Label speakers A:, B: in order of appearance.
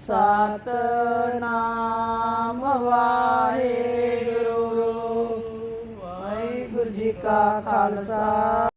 A: ਸਤਨਾਮ ਵਾਹਿਗੁਰੂ। ਵਾਹਿਗੁਰੂ ਜੀ ਕਾ ਖਾਲਸਾ।